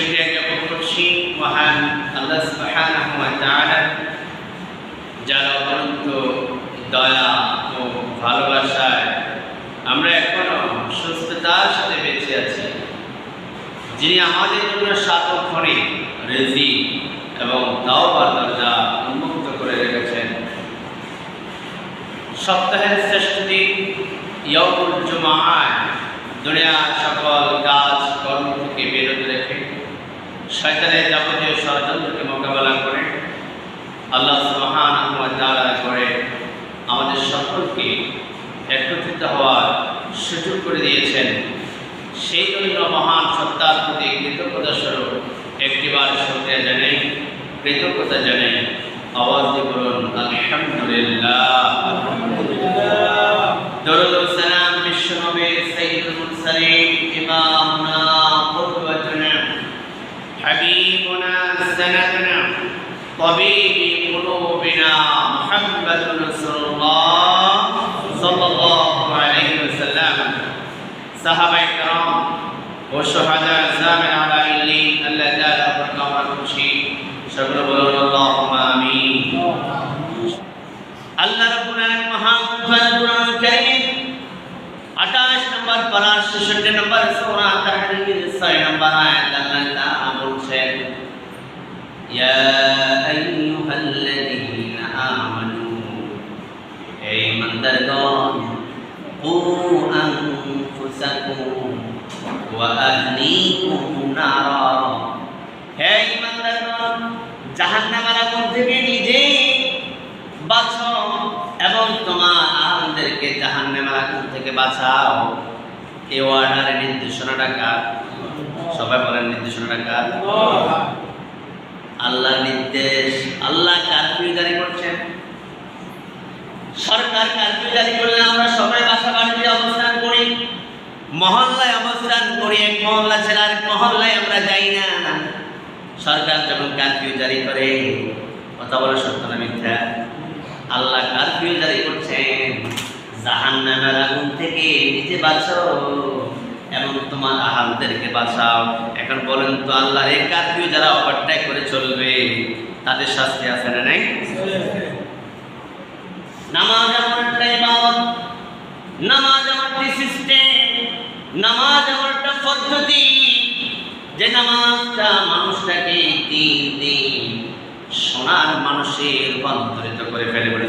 শুক্রিয়া জ্ঞাপন করছি মহান আল্লাহ দয়া ও ভালোবাসায় আমরা এখনও সুস্থতার সাথে বেঁচে আছি। যিনি আমাদের জন্য রেজি এবং দরজা উন্মুক্ত করে রেখেছেন। সপ্তাহের শ্রেষ্ঠ দিন ইয়মুল জুমায়। দুনিয়ার সকল কাজ, কর্ম থেকে বিরত রেখে শয়তানের যাবতীয় ষড়যন্ত্রকে মোকাবেলা করে আল্লাহ ওয়া করে আমাদের সকলকে একত্রিত হওয়ার সুযোগ করে দিয়েছেন। সেই জন্য মহান সত্তার প্রতি কৃতজ্ঞতা স্বরূপ একটিবার শুক্রিয়া জানাই, কৃতজ্ঞতা জানাই। আওয়াজ দিয়ে বলুন, আলহামদুলিল্লাহ। দরুদ সালাম বিশ্বনবী সাইয়্যিদুল মুরসালিন ইমামনা হাবিবুনা সানাতুনা طبيب قلوبنا محمد رسول الله صلى الله عليه وسلم صحابه کرام ও শহাদা জামিন আলা ইল্লি আল্লাহ তাআলা আপনার কামনা করছি সকলে বলুন আল্লাহুম্মা আমিন আল্লাহ রাব্বুল আলামিন মহান কুরআন কারীম 28 নম্বর পারা 66 নম্বর সূরা তাহরীর 6 নম্বর আয়াত আল্লাহ তাআলা বলছেন ইয়া আইয়ুহাল্লাযীনা আমানু হে ইমানদারগণ কু আনফুসাকুম ওয়া আহলিকুম নারা হে ইমানদারগণ জাহান্নামের আগুন থেকে নিজে বাঁচো এবং তোমার আহমদেরকে জাহান্নামের আগুন থেকে বাঁচাও। এই অর্ডারের নির্দেশনাটা কার সবাই বলেন নির্দেশনাটা কার আল্লাহর নির্দেশ। আল্লাহ কারফিউ জারি করছেন। সরকার কারফিউ জারি করলে আমরা সবাই বাসা বাড়িতে অবস্থান করি। মহল্লায় অবস্থান করি। এক মহল্লা ছেড়ে আরেক মহল্লায় আমরা যাই না। সরকার যখন কারফিউ জারি করে, কথা বলে সত্য না মিথ্যা? আল্লাহ কারফিউ জারি করছেন। জাহান্নামের আগুন থেকে নিজে বাঁচো। এবং তোমার আহালদেরকে বাঁচাও। এখন বলেন তো আল্লাহ এই কারফিউ যারা ওভারটেক করে চলবে, তাদের শাস্তি আছে না নাই? নামাজ ইবাদত, নামাজ সিস্টেম নামাজ পদ্ধতি। যে নামাজটা মানুষটাকে দিন সোনার মানুষে রূপান্তরিত করে ফেলে বলে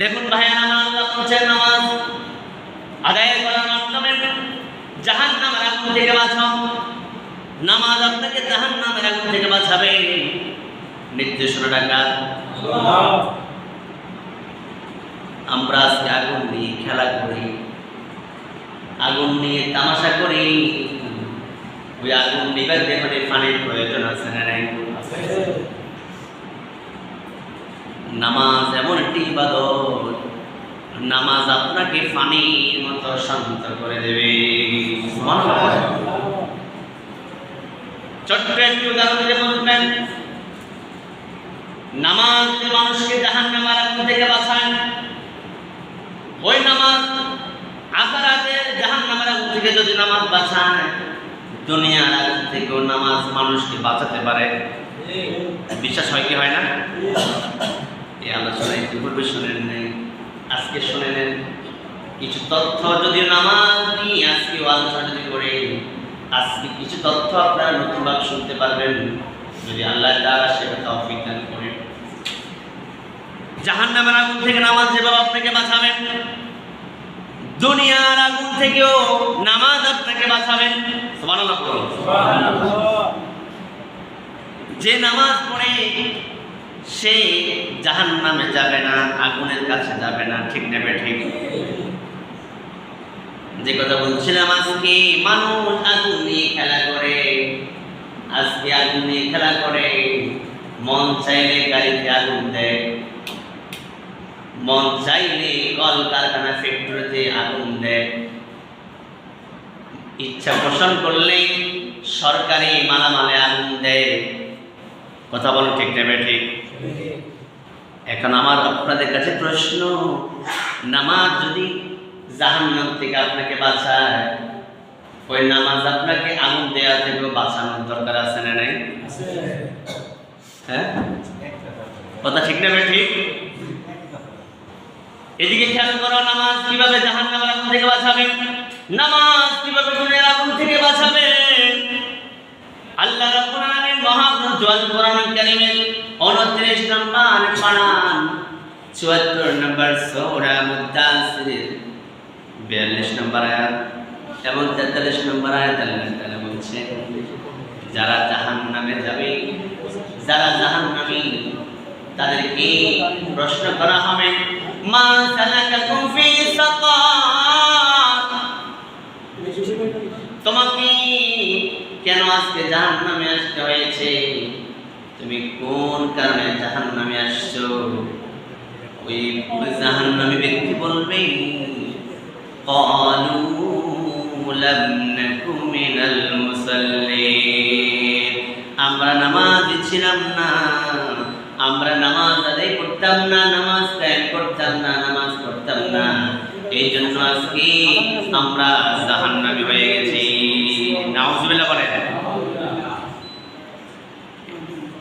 দেখুন নামাজ আল্লাহ বলছেন, নামাজ আদায় করার মাধ্যমে জাহান নামের আগুন থেকে বাঁচাও। নামাজ আপনাকে জাহান নামের আগুন থেকে বাঁচাবে। নির্দেশনাটা কার আমরা আজকে আগুন নিয়ে খেলা করি। আগুন নিয়ে তামাশা করি। ওই আগুন নিবার দেহনে পানির প্রয়োজন আছে না নাই? নামাজ এমন একটি ইবাদত নামাজ আপনাকে পানির মতো শান্ত করে দেবে। ছোট্ট একটি উদাহরণ দিয়ে বলবেন নামাজ যে মানুষকে জাহান নামার আগুন থেকে বাঁচায় ওই নামাজ আকারাতের জাহান নামার আগুন থেকে যদি নামাজ বাঁচায় দুনিয়ার আগুন থেকেও নামাজ মানুষকে বাঁচাতে পারে। বিশ্বাস হয় কি হয় না? এই আলোচনা ইতিপূর্বে শুনেন নেই। আজকে শুনে নেন কিছু তথ্য। যদি নামাজ নিয়ে আজকে আলোচনা যদি করে আজকে কিছু তথ্য আপনারা নতুনভাবে শুনতে পারবেন। যদি আল্লাহ তারা সেটা তৌফিক দান করেন। জাহান্নামের আগুন থেকে নামাজ যেভাবে আপনাকে বাঁচাবেন। দুনিয়ার আগুন থেকেও নামাজ আপনাকে বাঁচাবেন। সুবহানাল্লাহ। যে নামাজ পড়ে সে জাহান নামে যাবে না, আগুনের কাছে যাবে না, ঠিক নেবে ঠিক যে কথা বলছিলাম আজকে, মানুষ আগুন নিয়ে খেলা করে, আজকে আগুন নিয়ে খেলা করে, মন চাইলে গাড়িতে আগুন দেয়, মন চাইলে কল কারখানা ফ্যাক্টরিতে আগুন দেয়। ইচ্ছা পোষণ করলেই সরকারি মালামালে আগুন দেয়। কথা বলেন ঠিক নেবে ঠিক এখন আমার আপনাদের কাছে প্রশ্ন নামাজ যদি জাহান্নাম থেকে আপনাকে বাঁচায় ওই নামাজ আপনাকে আগুন দেওয়া থেকে বাঁচানোর দরকার আছে না নাই? হ্যাঁ? কথা ঠিক না ঠিক এদিকে খেয়াল করো নামাজ কীভাবে জাহান নামের আগুন থেকে বাঁচাবে? নামাজ কীভাবে গুণের আগুন থেকে বাঁচাবে? আল্লাহ রাব্বুল আলামিন মহাগ্রন্থ আল কারীমের 29 নম্বর পারান 74 নম্বর সূরা মুদাসসির 42 নম্বর আয়াত এবং 43 নম্বর আয়াত আল্লাহ তাআলা বলছে, যারা জাহান্নামে যাবে, যারা জাহান্নামী, তাদেরকে প্রশ্ন করা হবে, মা সালাকাকুম ফি সাকার। তোমাকে কেন আজকে জাহান্নামে আসতে হয়েছে? তুমি কোন কারণে জাহান নামে আসছো? ওই জাহান নামে ব্যক্তি বলবে আমরা নামাজ ছিলাম না, আমরা নামাজ আদায় করতাম না, নামাজ ত্যাগ করতাম না, নামাজ করতাম না। এই জন্য আজকে আমরা জাহান্নামি হয়ে গেছি। নামাজ বলে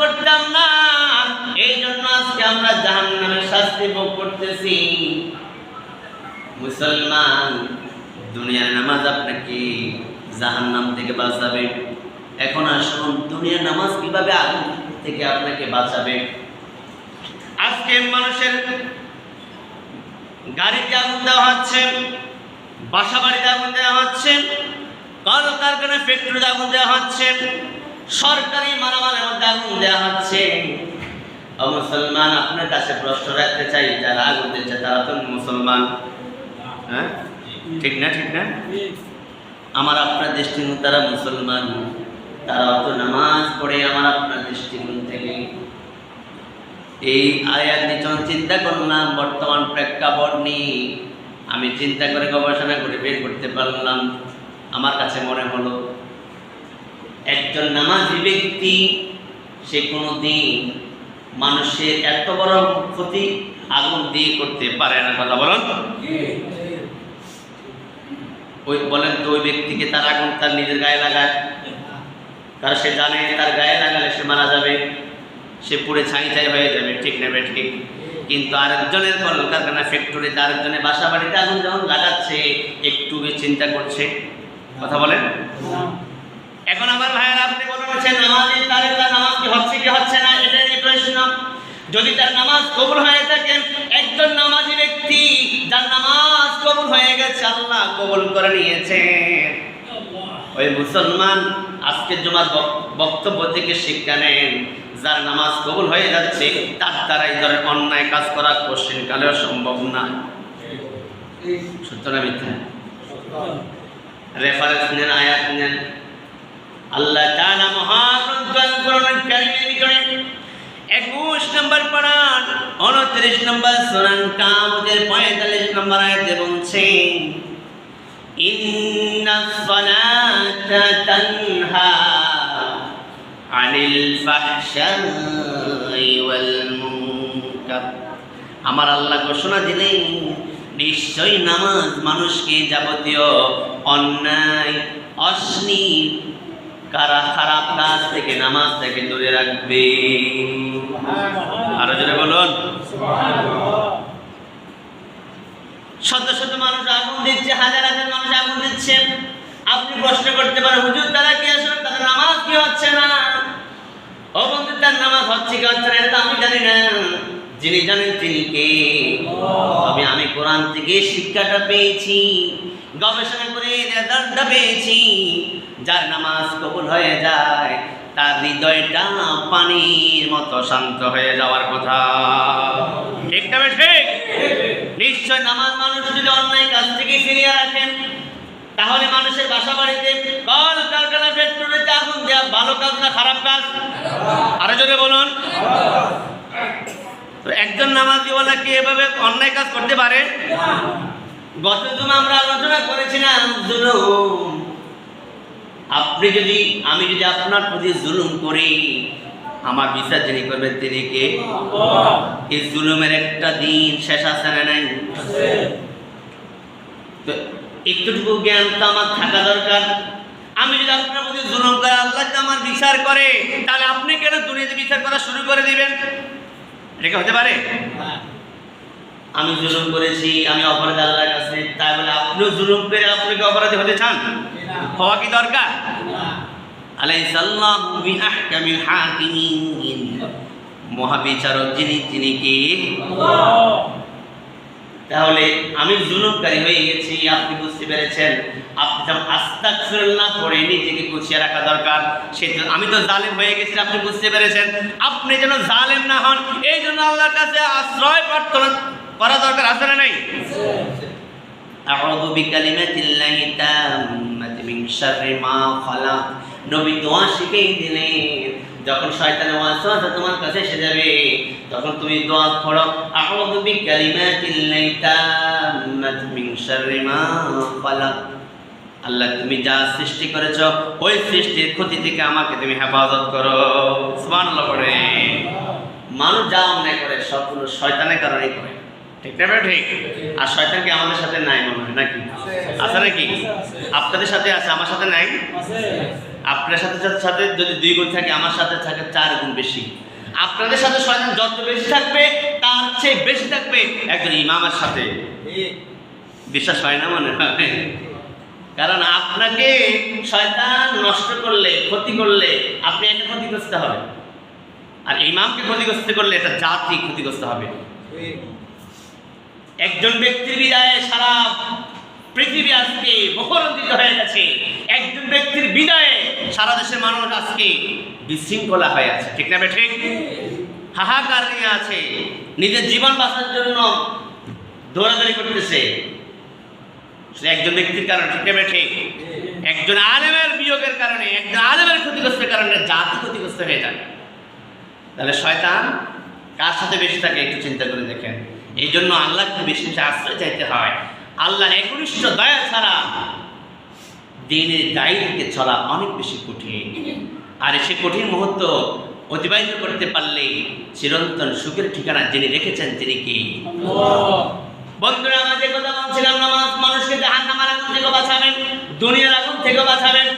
পড়তাম না। এই জন্য আজকে আমরা জাহান্নামের শাস্তি ভোগ করতেছি। মুসলমান, দুনিয়ার নামাজ আপনাকে জাহান্নাম থেকে বাঁচাবে। এখন আসুন, দুনিয়ার নামাজ কীভাবে আগুন থেকে আপনাকে বাঁচাবে? আজকে মানুষের গাড়িতে আগুন দেওয়া হচ্ছে বাসা বাড়িতে আগুন দেওয়া হচ্ছে কলকারখানা ফ্যাক্টরিতে আগুন দেওয়া হচ্ছে। সরকারি মালামালের মধ্যে আগুন দেওয়া হচ্ছে। ও মুসলমান, আপনার কাছে প্রশ্ন রাখতে চাই, যারা আগুন দিচ্ছে তারা তো মুসলমান। হ্যাঁ? ঠিক না ঠিক না? আমার আপনার দৃষ্টিকোণ তারা মুসলমান। তারা অত নামাজ পড়ে আমার আপনার দৃষ্টিকোণ থেকে। এই আয়াত নিয়ে যখন চিন্তা করলাম, বর্তমান প্রেক্ষাপট নিয়ে, আমি চিন্তা করে গবেষণা করে বের করতে পারলাম। আমার কাছে মনে হলো একজন নামাজি ব্যক্তি, সে কোনো দিন মানুষের এত বড় ক্ষতি আগুন দিয়ে করতে পারে না। কথা বলুন। ওই বলেন তো, ওই ব্যক্তিকে তার আগুন তার নিজের গায়ে লাগায়। কারণ সে জানে তার গায়ে লাগালে সে মারা যাবে। সে পুড়ে ছাই ছাই হয়ে যাবে, ঠিক নেবে ঠিক। কিন্তু আরেকজনের কলকারখানা ফ্যাক্টরিতে আরেকজনের বাসা বাড়িতে আগুন যখন লাগাচ্ছে, একটু চিন্তা করছে। কথা বলেন। এখন আমার ভাইয়েরা আপনি বলে বলছেন নামাজে তার তার নামাজ কি হচ্ছে কি হচ্ছে না? এটাই প্রশ্ন। যদি তার নামাজ কবুল হয়ে থাকে একজন নামাজি ব্যক্তি যার নামাজ কবুল হয়ে গেছে আল্লাহ কবুল করে নিয়েছে। ওই মুসলমান আজকের জমার বক্তব্য থেকে শিক্ষা নেন যার নামাজ কবুল হয়ে যাচ্ছে তার দ্বারা এই ধরনের অন্যায় কাজ করা কোশ্চিন কালেও সম্ভব না। সত্য না মিথ্যা? রেফারেন্স নেন আয়াত নেন। আল্লাহ তাআলা মহাগ্রন্থ আল কোরআনুল কারীমের ভিতরে 21 নম্বর পারান 29 নম্বর সূরা কামতের 45 নম্বর আয়াতে বলছে ইন্নাস সালাতা তানহা আনিল ফাহশাই ওয়াল মুনকার। আমার আল্লাহ ঘোষণা দিলেন, নিশ্চয়ই নামাজ মানুষকে যাবতীয় অন্যায়, অশ্লীল কারা খারাপ কাজ থেকে নামাজ থেকে দূরে রাখবে? আরও জোরে বলুন। শত শত মানুষ আগুন দিচ্ছে, হাজার হাজার মানুষ আগুন দিচ্ছে। আপনি প্রশ্ন করতে পারেন, হুজুর, তারা কি আসলে তাদের নামাজ কি হচ্ছে না? ও তার নামাজ হচ্ছে কি হচ্ছে না, এটা আমি জানি না। যিনি জানেন তিনি কে। তবে আমি কোরআন থেকে শিক্ষাটা পেয়েছি গবেষণা করে রেজাল্টটা পেয়েছি। যার নামাজ কবুল হয়ে যায় তার হৃদয়টা পানির মতো শান্ত হয়ে যাওয়ার কথা। ঠিক না ঠিক। নিশ্চয় নামাজ মানুষ যদি অন্যায় কাজ থেকে ফিরিয়ে রাখেন তাহলে মানুষের বাসা বাড়িতে কল কারখানা ফ্যাক্টরিতে আগুন দেওয়া ভালো কাজ না খারাপ কাজ? আরও জোরে বলুন। তো একজন নামাজিওয়ালা কি এভাবে অন্যায় কাজ করতে পারে? গত জুমা আমরা আলোচনা করেছিলাম জুলুম। আপনি যদি আমি যদি আপনার প্রতি জুলুম করি আমার বিচার যিনি করবেন তিনি কে? এই জুলুমের একটা দিন শেষ আছে না নাই? তো একটুটুকু জ্ঞান তো আমার থাকা দরকার। আমি যদি আপনার প্রতি জুলুম করে আল্লাহ আমার বিচার করে তাহলে আপনি কেন দুনিয়াতে বিচার করা শুরু করে দিবেন? এটা কি হতে পারে? আমি জুলুম করেছি আমি অপরাধ আল্লাহর কাছে তাই বলে আপনিও জুলুম করে আপনি কি অপরাধী হতে চান? হওয়া কি দরকার? আলাইসাল্লাহু বিআহকামিল হাকিমিন। মহাবিচারক যিনি তিনি কি? তাহলে আমি জুলুমকারী হয়ে গেছি, আপনি বুঝতে পেরেছেন। আপনি যখন আস্তাগফিরুল্লাহ পড়ে নিজেকে গুছিয়ে রাখা দরকার। সে আমি তো জালেম হয়ে গেছি, আপনি বুঝতে পেরেছেন। আপনি যেন জালেম না হন এই জন্য আল্লাহর কাছে আশ্রয় প্রার্থনা করা দরকার, আছে না নাই? আউযু বিকালিমাতিল্লাহি তাম্মাতি মিন শাররি মা খালাক। নবী দোয়া শিখিয়ে দিলেন যখন শয়তানের ওয়াসওয়াসা তোমার কাছে এসে যাবে। তখন তুমি দোয়া পড়ো, আউযু বিকালিমাতিল্লাহি তাম্মাতি মিন শাররি মা খালাক। আল্লাহ, তুমি যা সৃষ্টি করেছ, ওই সৃষ্টির ক্ষতি থেকে আমাকে তুমি হেফাজত করো। সুবহানাল্লাহ পড়ে। মানুষ যা অন্যায় করে, সবগুলো শয়তানের কারণেই করে। ঠিক না ঠিক। আর শয়তান কি আমাদের সাথে নাই মনে হয় নাকি? আছে নাকি? আপনাদের সাথে আছে, আমার সাথে নাই? আপনার সাথে সাথে- সাথে যদি দুই গুণ থাকে, আমার সাথে থাকে চার গুণ বেশি। আপনাদের সাথে শয়তান যত বেশি থাকবে, তার চেয়ে বেশি থাকবে একজন ইমামের সাথে। বিশ্বাস হয় না মনে হয়? কারণ আপনাকে শয়তান নষ্ট করলে, ক্ষতি করলে আপনি একটা ক্ষতিগ্রস্ত হবে আর ইমামকে ক্ষতিগ্রস্ত করলে এটা জাতি ক্ষতিগ্রস্ত হবে। একজন ব্যক্তির বিদায়ে সারা পৃথিবী আজকে মুখরঞ্জিত হয়ে গেছে। একজন ব্যক্তির বিদায়ে সারা দেশের মানুষ আজকে বিশৃঙ্খলা হয়ে আছে। ঠিক না ঠিক হাহাকার নিয়ে আছে। নিজের জীবন বাঁচার জন্য দৌড়াদৌড়ি করতেছে। একজন ব্যক্তির কারণে, ঠিক না ঠিক একজন আলেমের বিয়োগের কারণে, একজন আলেমের ক্ষতিগ্রস্তের কারণে জাতি ক্ষতিগ্রস্ত হয়ে যায়। তাহলে শয়তান কার সাথে বেশি থাকে একটু চিন্তা করে দেখেন। এই জন্য আল্লাহকে বেশি বেশি আশ্রয় চাইতে হয়। আল্লাহ একনিষ্ঠ দয়া ছাড়া দিনের দায়ী থেকে চলা অনেক বেশি কঠিন। আর সে কঠিন মুহূর্ত অতিবাহিত করতে পারলে চিরন্তন সুখের ঠিকানা যিনি রেখেছেন তিনি কি? বন্ধুরা আমাদের কথা বলছিলাম, নামাজ মানুষকে জাহান নামার আগুন থেকে বাঁচাবেন, দুনিয়ার আগুন থেকে বাঁচাবেন।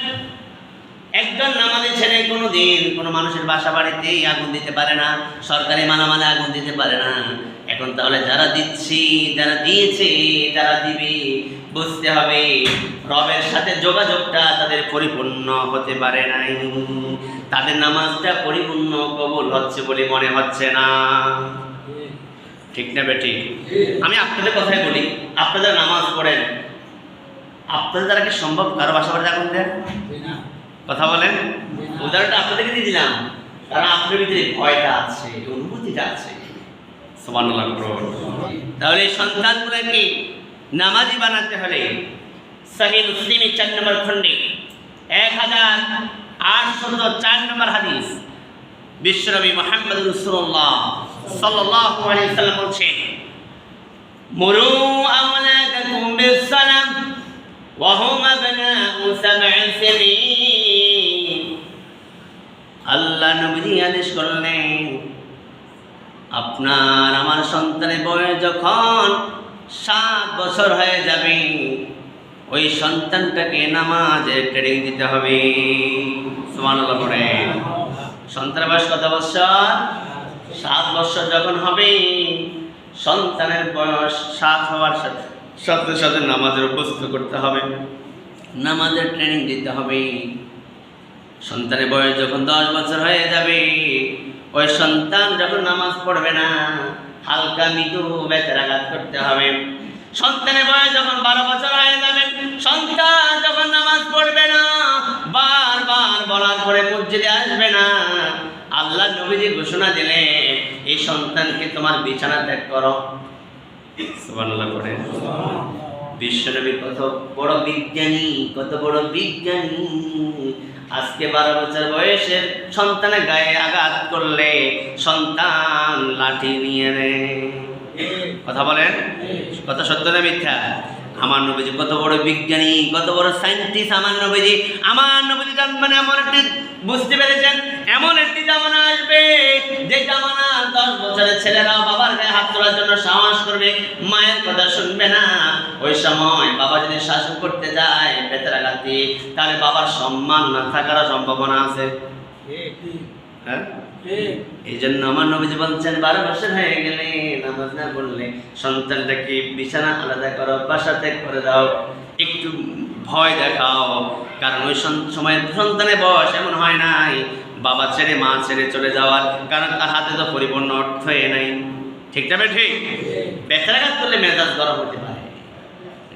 একজন নামাজে ছেলে কোনো দিন কোনো মানুষের বাসা বাড়িতেই আগুন দিতে পারে না, সরকারি মালামালে আগুন দিতে পারে না। এখন তাহলে যারা দিচ্ছি যারা দিয়েছে যারা দিবে বুঝতে হবে রবের সাথে যোগাযোগটা তাদের পরিপূর্ণ হতে পারে নাই। তাদের নামাজটা পরিপূর্ণ কবুল হচ্ছে বলে মনে হচ্ছে না। ঠিক না বেটি? আমি আপনাদের কথাই বলি আপনাদের নামাজ পড়েন আপনাদের দ্বারা কি সম্ভব কারও বাসা বাড়িতে আগুন দেয়? কথা বলেন? উদাহরণটা আপনাদেরকে দিয়ে দিলাম। কারণ আপনার ভিতরে ভয়টা আছে অনুভূতিটা আছে। সুবহানাল্লাহ করুন। তাহলে এই সন্তানগুলোকে নামাজি বানাতে হলে সহি মুসলিমের চার নম্বর খণ্ডে এক হাজার আটশত চার নম্বর হাদিস বিশ্বনবী মোহাম্মদ রসুল্লাহ সাল্লাল্লাহু আলাইহি সাল্লাম বলছেন মুরু আমলাকাকুম বিসসালাম وهم أبناء سبع سنين আল্লাহ নবী আদেশ করলেন আপনার আমার সন্তানের বয়স যখন সাত বছর হয়ে যাবে, ওই সন্তানটাকে নামাজের ট্রেনিং দিতে হবে। সুবহানাল্লাহ পড়ে সন্তানের বয়স কত বছর? সাত বছর যখন হবে, সন্তানের বয়স সাত হওয়ার সাথে সাথে সাথে নামাজের অভ্যস্ত করতে হবে। নামাজের ট্রেনিং দিতে হবে। সন্তানের বয়স যখন দশ বছর হয়ে যাবে, ওই সন্তান যখন নামাজ পড়বে না, হালকা মৃদু বেতরাঘাত করতে হবে। সন্তানের বয়স যখন বারো বছর হয়ে যাবে, সন্তান যখন নামাজ পড়বে না, বারবার বলার পরে মসজিদে আসবে না। আল্লাহ নবীজি ঘোষণা দিলে এই সন্তানকে তোমার বিছানা ত্যাগ করো। করে বিশ্বনবী কত বড় বিজ্ঞানী, কত বড় বিজ্ঞানী। আজকে বারো বছর বয়সের সন্তানের গায়ে আঘাত করলে সন্তান লাঠি নিয়ে নেয়। কথা বলেন? কথা সত্য না মিথ্যা? আমার নবীজি কত বড় বিজ্ঞানী, কত বড় সায়েন্টিস্ট আমার নবীজি আমার নবীজি মানে আমার একটি বুঝতে পেরেছেন? এমন একটি জামানা আসবে যে জামানা দশ বছরের ছেলেরা বাবার গায়ে হাত তোলার জন্য সাহস করবে মায়ের কথা শুনবে না। ওই সময় বাবা যদি শাসন করতে যায় বেতার আঘাত দিয়ে তাহলে বাবার সম্মান না থাকার সম্ভাবনা আছে। হ্যাঁ? এই জন্য আমার নবীজি বলছেন বারো বছর হয়ে গেলে নামাজ না পড়লে সন্তানটাকে বিছানা আলাদা করো বাসা ত্যাগ করে দাও একটু ভয় দেখাও। কারণ ওই সন- সময় সন্তানের বয়স এমন হয় নাই। বাবা ছেড়ে, মা ছেড়ে চলে যাওয়ার কারণ তার হাতে তো পরিপূর্ণ অর্থ এ নাই। ঠিক যাবে ঠিক? বেচারাঘাত করলে মেজাজ গরম হতে পারে।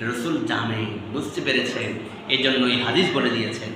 রসুল জানে, বুঝতে পেরেছেন এই জন্য এই হাদিস বলে দিয়েছেন